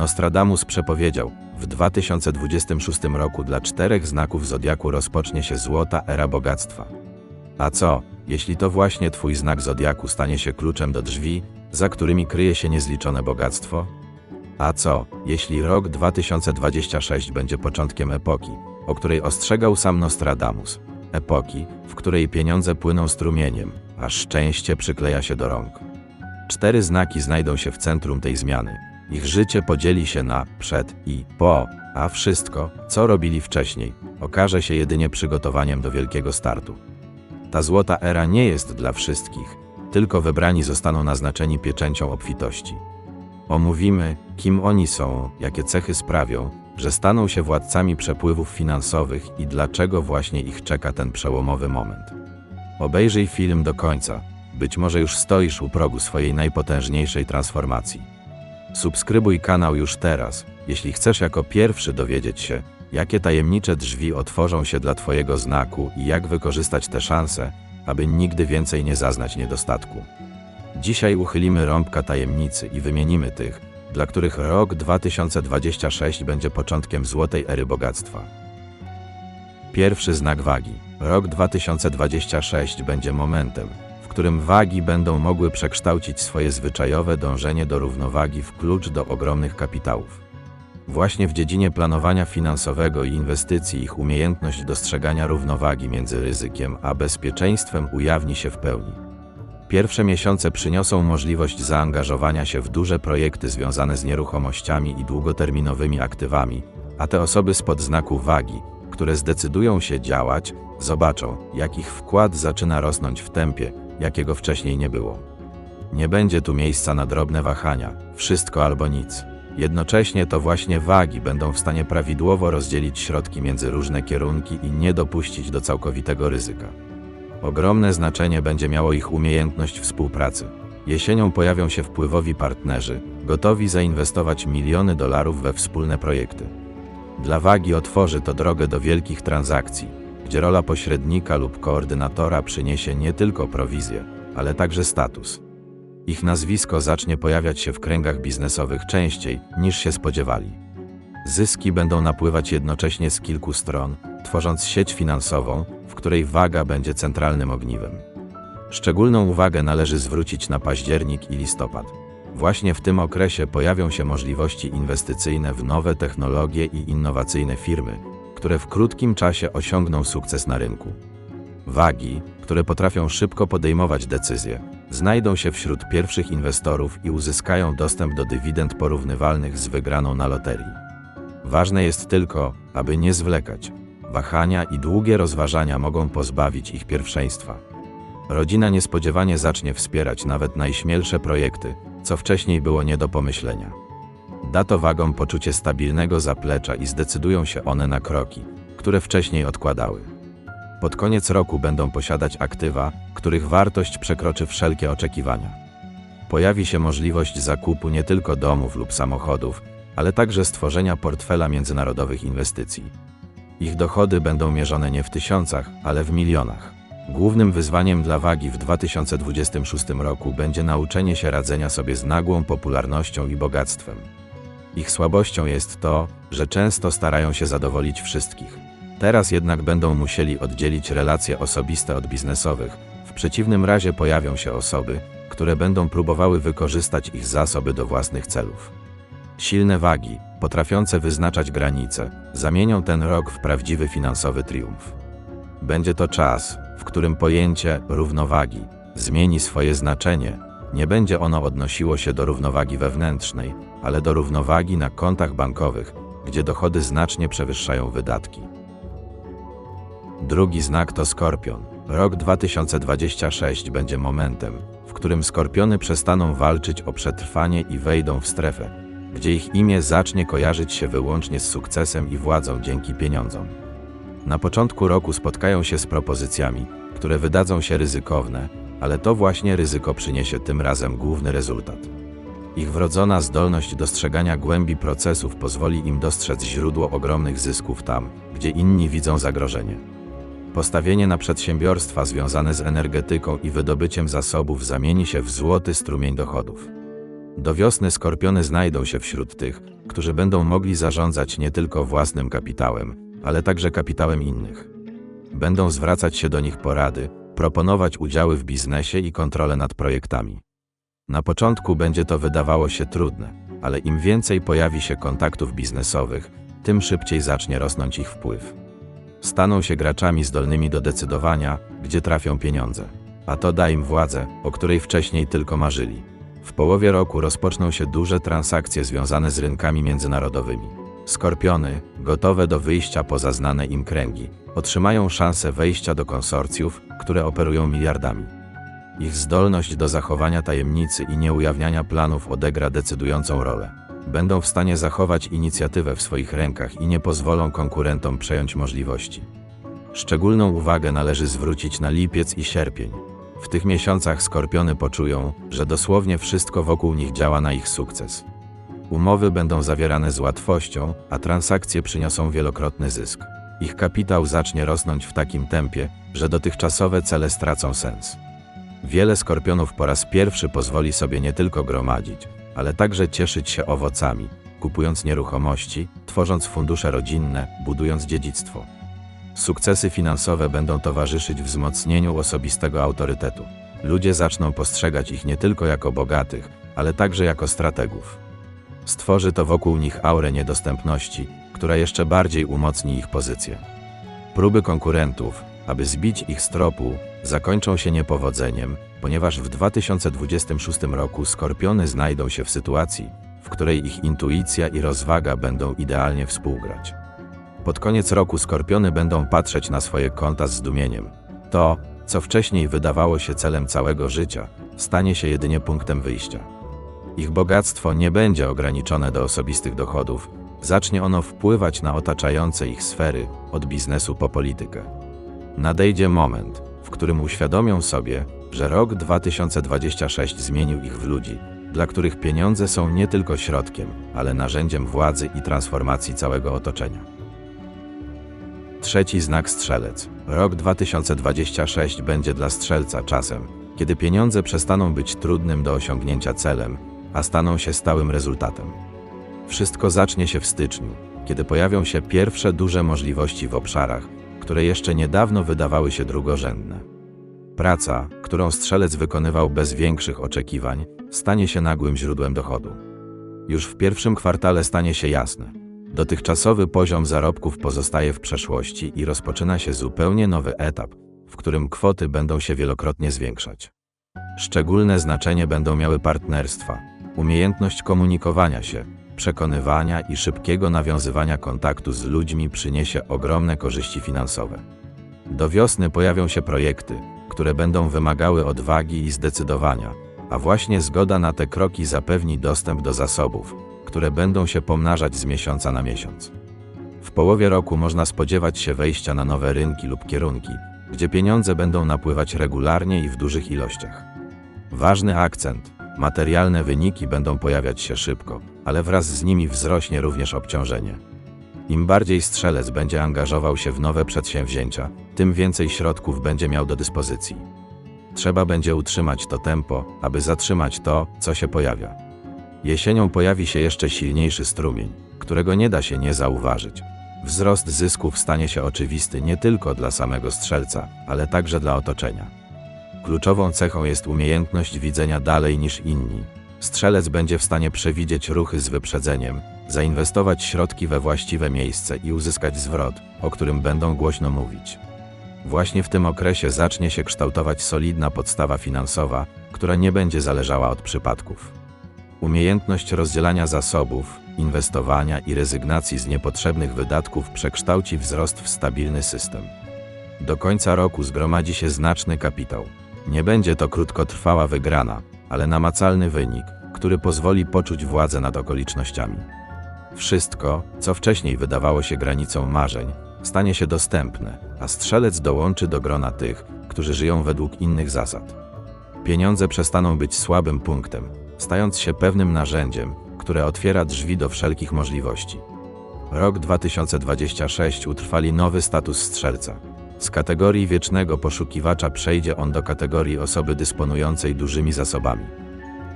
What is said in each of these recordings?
Nostradamus przepowiedział, w 2026 roku dla czterech znaków zodiaku rozpocznie się złota era bogactwa. A co, jeśli to właśnie twój znak zodiaku stanie się kluczem do drzwi, za którymi kryje się niezliczone bogactwo? A co, jeśli rok 2026 będzie początkiem epoki, o której ostrzegał sam Nostradamus? Epoki, w której pieniądze płyną strumieniem, a szczęście przykleja się do rąk. Cztery znaki znajdą się w centrum tej zmiany. Ich życie podzieli się na przed i po, a wszystko, co robili wcześniej, okaże się jedynie przygotowaniem do wielkiego startu. Ta złota era nie jest dla wszystkich, tylko wybrani zostaną naznaczeni pieczęcią obfitości. Omówimy, kim oni są, jakie cechy sprawią, że staną się władcami przepływów finansowych i dlaczego właśnie ich czeka ten przełomowy moment. Obejrzyj film do końca. Być może już stoisz u progu swojej najpotężniejszej transformacji. Subskrybuj kanał już teraz, jeśli chcesz jako pierwszy dowiedzieć się, jakie tajemnicze drzwi otworzą się dla Twojego znaku i jak wykorzystać te szanse, aby nigdy więcej nie zaznać niedostatku. Dzisiaj uchylimy rąbka tajemnicy i wymienimy tych, dla których rok 2026 będzie początkiem złotej ery bogactwa. Pierwszy znak wagi. Rok 2026 będzie momentem, którym wagi będą mogły przekształcić swoje zwyczajowe dążenie do równowagi w klucz do ogromnych kapitałów. Właśnie w dziedzinie planowania finansowego i inwestycji ich umiejętność dostrzegania równowagi między ryzykiem a bezpieczeństwem ujawni się w pełni. Pierwsze miesiące przyniosą możliwość zaangażowania się w duże projekty związane z nieruchomościami i długoterminowymi aktywami, a te osoby spod znaku wagi, które zdecydują się działać, zobaczą, jak ich wkład zaczyna rosnąć w tempie, jakiego wcześniej nie było. Nie będzie tu miejsca na drobne wahania, wszystko albo nic. Jednocześnie to właśnie wagi będą w stanie prawidłowo rozdzielić środki między różne kierunki i nie dopuścić do całkowitego ryzyka. Ogromne znaczenie będzie miało ich umiejętność współpracy. Jesienią pojawią się wpływowi partnerzy, gotowi zainwestować miliony dolarów we wspólne projekty. Dla wagi otworzy to drogę do wielkich transakcji, gdzie rola pośrednika lub koordynatora przyniesie nie tylko prowizję, ale także status. Ich nazwisko zacznie pojawiać się w kręgach biznesowych częściej niż się spodziewali. Zyski będą napływać jednocześnie z kilku stron, tworząc sieć finansową, w której waga będzie centralnym ogniwem. Szczególną uwagę należy zwrócić na październik i listopad. Właśnie w tym okresie pojawią się możliwości inwestycyjne w nowe technologie i innowacyjne firmy, które w krótkim czasie osiągną sukces na rynku. Wagi, które potrafią szybko podejmować decyzje, znajdą się wśród pierwszych inwestorów i uzyskają dostęp do dywidend porównywalnych z wygraną na loterii. Ważne jest tylko, aby nie zwlekać. Wahania i długie rozważania mogą pozbawić ich pierwszeństwa. Rodzina niespodziewanie zacznie wspierać nawet najśmielsze projekty, co wcześniej było nie do pomyślenia. Da to wagom poczucie stabilnego zaplecza i zdecydują się one na kroki, które wcześniej odkładały. Pod koniec roku będą posiadać aktywa, których wartość przekroczy wszelkie oczekiwania. Pojawi się możliwość zakupu nie tylko domów lub samochodów, ale także stworzenia portfela międzynarodowych inwestycji. Ich dochody będą mierzone nie w tysiącach, ale w milionach. Głównym wyzwaniem dla wagi w 2026 roku będzie nauczenie się radzenia sobie z nagłą popularnością i bogactwem. Ich słabością jest to, że często starają się zadowolić wszystkich. Teraz jednak będą musieli oddzielić relacje osobiste od biznesowych, w przeciwnym razie pojawią się osoby, które będą próbowały wykorzystać ich zasoby do własnych celów. Silne wagi, potrafiące wyznaczać granice, zamienią ten rok w prawdziwy finansowy triumf. Będzie to czas, w którym pojęcie równowagi zmieni swoje znaczenie. Nie będzie ono odnosiło się do równowagi wewnętrznej, ale do równowagi na kontach bankowych, gdzie dochody znacznie przewyższają wydatki. Drugi znak to skorpion. Rok 2026 będzie momentem, w którym skorpiony przestaną walczyć o przetrwanie i wejdą w strefę, gdzie ich imię zacznie kojarzyć się wyłącznie z sukcesem i władzą dzięki pieniądzom. Na początku roku spotkają się z propozycjami, które wydadzą się ryzykowne, ale to właśnie ryzyko przyniesie tym razem główny rezultat. Ich wrodzona zdolność dostrzegania głębi procesów pozwoli im dostrzec źródło ogromnych zysków tam, gdzie inni widzą zagrożenie. Postawienie na przedsiębiorstwa związane z energetyką i wydobyciem zasobów zamieni się w złoty strumień dochodów. Do wiosny skorpiony znajdą się wśród tych, którzy będą mogli zarządzać nie tylko własnym kapitałem, ale także kapitałem innych. Będą zwracać się do nich porady, proponować udziały w biznesie i kontrolę nad projektami. Na początku będzie to wydawało się trudne, ale im więcej pojawi się kontaktów biznesowych, tym szybciej zacznie rosnąć ich wpływ. Staną się graczami zdolnymi do decydowania, gdzie trafią pieniądze, a to da im władzę, o której wcześniej tylko marzyli. W połowie roku rozpoczną się duże transakcje związane z rynkami międzynarodowymi. Skorpiony, gotowe do wyjścia poza znane im kręgi, otrzymają szansę wejścia do konsorcjów, które operują miliardami. Ich zdolność do zachowania tajemnicy i nieujawniania planów odegra decydującą rolę. Będą w stanie zachować inicjatywę w swoich rękach i nie pozwolą konkurentom przejąć możliwości. Szczególną uwagę należy zwrócić na lipiec i sierpień. W tych miesiącach skorpiony poczują, że dosłownie wszystko wokół nich działa na ich sukces. Umowy będą zawierane z łatwością, a transakcje przyniosą wielokrotny zysk. Ich kapitał zacznie rosnąć w takim tempie, że dotychczasowe cele stracą sens. Wiele skorpionów po raz pierwszy pozwoli sobie nie tylko gromadzić, ale także cieszyć się owocami, kupując nieruchomości, tworząc fundusze rodzinne, budując dziedzictwo. Sukcesy finansowe będą towarzyszyć wzmocnieniu osobistego autorytetu. Ludzie zaczną postrzegać ich nie tylko jako bogatych, ale także jako strategów. Stworzy to wokół nich aurę niedostępności, która jeszcze bardziej umocni ich pozycję. Próby konkurentów, aby zbić ich z tropu, zakończą się niepowodzeniem, ponieważ w 2026 roku skorpiony znajdą się w sytuacji, w której ich intuicja i rozwaga będą idealnie współgrać. Pod koniec roku skorpiony będą patrzeć na swoje konta z zdumieniem. To, co wcześniej wydawało się celem całego życia, stanie się jedynie punktem wyjścia. Ich bogactwo nie będzie ograniczone do osobistych dochodów, zacznie ono wpływać na otaczające ich sfery, od biznesu po politykę. Nadejdzie moment, w którym uświadomią sobie, że rok 2026 zmienił ich w ludzi, dla których pieniądze są nie tylko środkiem, ale narzędziem władzy i transformacji całego otoczenia. Trzeci znak strzelec. Rok 2026 będzie dla strzelca czasem, kiedy pieniądze przestaną być trudnym do osiągnięcia celem, a staną się stałym rezultatem. Wszystko zacznie się w styczniu, kiedy pojawią się pierwsze duże możliwości w obszarach, które jeszcze niedawno wydawały się drugorzędne. Praca, którą strzelec wykonywał bez większych oczekiwań, stanie się nagłym źródłem dochodu. Już w pierwszym kwartale stanie się jasne. Dotychczasowy poziom zarobków pozostaje w przeszłości i rozpoczyna się zupełnie nowy etap, w którym kwoty będą się wielokrotnie zwiększać. Szczególne znaczenie będą miały partnerstwa, umiejętność komunikowania się, przekonywania i szybkiego nawiązywania kontaktu z ludźmi przyniesie ogromne korzyści finansowe. Do wiosny pojawią się projekty, które będą wymagały odwagi i zdecydowania, a właśnie zgoda na te kroki zapewni dostęp do zasobów, które będą się pomnażać z miesiąca na miesiąc. W połowie roku można spodziewać się wejścia na nowe rynki lub kierunki, gdzie pieniądze będą napływać regularnie i w dużych ilościach. Ważny akcent materialne wyniki będą pojawiać się szybko, ale wraz z nimi wzrośnie również obciążenie. Im bardziej strzelec będzie angażował się w nowe przedsięwzięcia, tym więcej środków będzie miał do dyspozycji. Trzeba będzie utrzymać to tempo, aby zatrzymać to, co się pojawia. Jesienią pojawi się jeszcze silniejszy strumień, którego nie da się nie zauważyć. Wzrost zysków stanie się oczywisty nie tylko dla samego strzelca, ale także dla otoczenia. Kluczową cechą jest umiejętność widzenia dalej niż inni. Strzelec będzie w stanie przewidzieć ruchy z wyprzedzeniem, zainwestować środki we właściwe miejsce i uzyskać zwrot, o którym będą głośno mówić. Właśnie w tym okresie zacznie się kształtować solidna podstawa finansowa, która nie będzie zależała od przypadków. Umiejętność rozdzielania zasobów, inwestowania i rezygnacji z niepotrzebnych wydatków przekształci wzrost w stabilny system. Do końca roku zgromadzi się znaczny kapitał. Nie będzie to krótkotrwała wygrana, ale namacalny wynik, który pozwoli poczuć władzę nad okolicznościami. Wszystko, co wcześniej wydawało się granicą marzeń, stanie się dostępne, a strzelec dołączy do grona tych, którzy żyją według innych zasad. Pieniądze przestaną być słabym punktem, stając się pewnym narzędziem, które otwiera drzwi do wszelkich możliwości. Rok 2026 utrwali nowy status strzelca. Z kategorii wiecznego poszukiwacza przejdzie on do kategorii osoby dysponującej dużymi zasobami.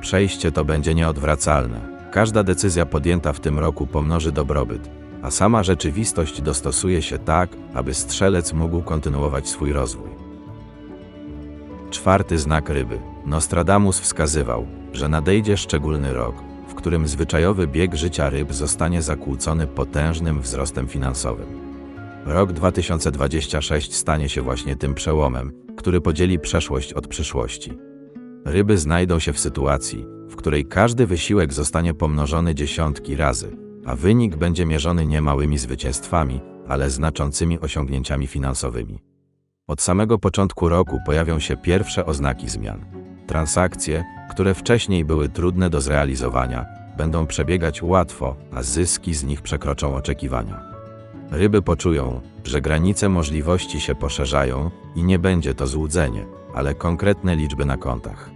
Przejście to będzie nieodwracalne. Każda decyzja podjęta w tym roku pomnoży dobrobyt, a sama rzeczywistość dostosuje się tak, aby strzelec mógł kontynuować swój rozwój. Czwarty znak ryby. Nostradamus wskazywał, że nadejdzie szczególny rok, w którym zwyczajowy bieg życia ryb zostanie zakłócony potężnym wzrostem finansowym. Rok 2026 stanie się właśnie tym przełomem, który podzieli przeszłość od przyszłości. Ryby znajdą się w sytuacji, w której każdy wysiłek zostanie pomnożony dziesiątki razy, a wynik będzie mierzony nie małymi zwycięstwami, ale znaczącymi osiągnięciami finansowymi. Od samego początku roku pojawią się pierwsze oznaki zmian. Transakcje, które wcześniej były trudne do zrealizowania, będą przebiegać łatwo, a zyski z nich przekroczą oczekiwania. Ryby poczują, że granice możliwości się poszerzają i nie będzie to złudzenie, ale konkretne liczby na kontach.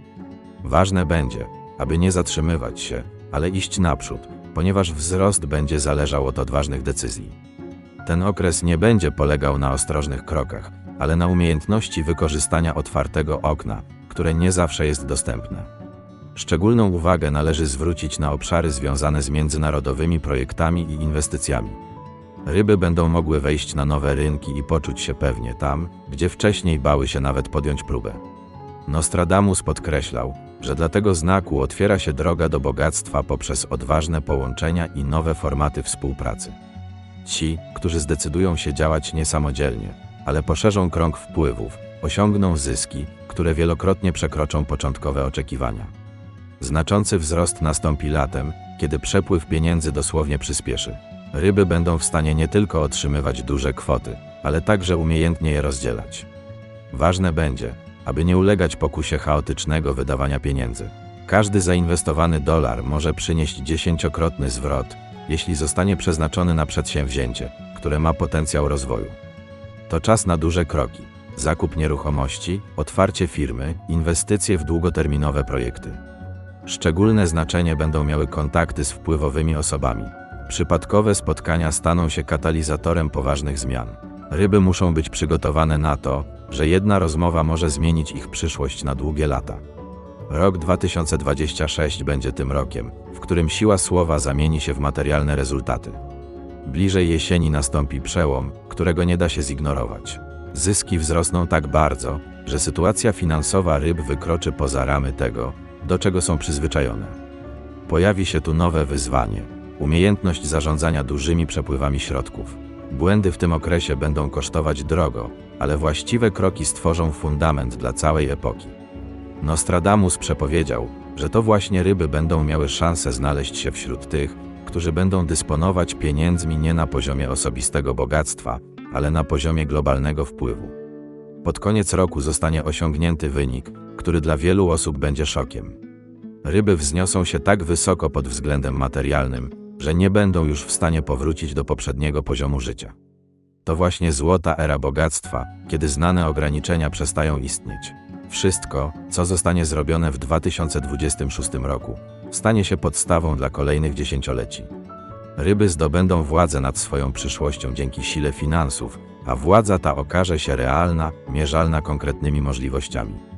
Ważne będzie, aby nie zatrzymywać się, ale iść naprzód, ponieważ wzrost będzie zależał od odważnych decyzji. Ten okres nie będzie polegał na ostrożnych krokach, ale na umiejętności wykorzystania otwartego okna, które nie zawsze jest dostępne. Szczególną uwagę należy zwrócić na obszary związane z międzynarodowymi projektami i inwestycjami. Ryby będą mogły wejść na nowe rynki i poczuć się pewnie tam, gdzie wcześniej bały się nawet podjąć próbę. Nostradamus podkreślał, że dla tego znaku otwiera się droga do bogactwa poprzez odważne połączenia i nowe formaty współpracy. Ci, którzy zdecydują się działać niesamodzielnie, ale poszerzą krąg wpływów, osiągną zyski, które wielokrotnie przekroczą początkowe oczekiwania. Znaczący wzrost nastąpi latem, kiedy przepływ pieniędzy dosłownie przyspieszy. Ryby będą w stanie nie tylko otrzymywać duże kwoty, ale także umiejętnie je rozdzielać. Ważne będzie, aby nie ulegać pokusie chaotycznego wydawania pieniędzy. Każdy zainwestowany dolar może przynieść dziesięciokrotny zwrot, jeśli zostanie przeznaczony na przedsięwzięcie, które ma potencjał rozwoju. To czas na duże kroki. Zakup nieruchomości, otwarcie firmy, inwestycje w długoterminowe projekty. Szczególne znaczenie będą miały kontakty z wpływowymi osobami. Przypadkowe spotkania staną się katalizatorem poważnych zmian. Ryby muszą być przygotowane na to, że jedna rozmowa może zmienić ich przyszłość na długie lata. Rok 2026 będzie tym rokiem, w którym siła słowa zamieni się w materialne rezultaty. Bliżej jesieni nastąpi przełom, którego nie da się zignorować. Zyski wzrosną tak bardzo, że sytuacja finansowa ryb wykroczy poza ramy tego, do czego są przyzwyczajone. Pojawi się tu nowe wyzwanie umiejętność zarządzania dużymi przepływami środków. Błędy w tym okresie będą kosztować drogo, ale właściwe kroki stworzą fundament dla całej epoki. Nostradamus przepowiedział, że to właśnie ryby będą miały szansę znaleźć się wśród tych, którzy będą dysponować pieniędzmi nie na poziomie osobistego bogactwa, ale na poziomie globalnego wpływu. Pod koniec roku zostanie osiągnięty wynik, który dla wielu osób będzie szokiem. Ryby wzniosą się tak wysoko pod względem materialnym, że nie będą już w stanie powrócić do poprzedniego poziomu życia. To właśnie złota era bogactwa, kiedy znane ograniczenia przestają istnieć. Wszystko, co zostanie zrobione w 2026 roku, stanie się podstawą dla kolejnych dziesięcioleci. Ryby zdobędą władzę nad swoją przyszłością dzięki sile finansów, a władza ta okaże się realna, mierzalna konkretnymi możliwościami.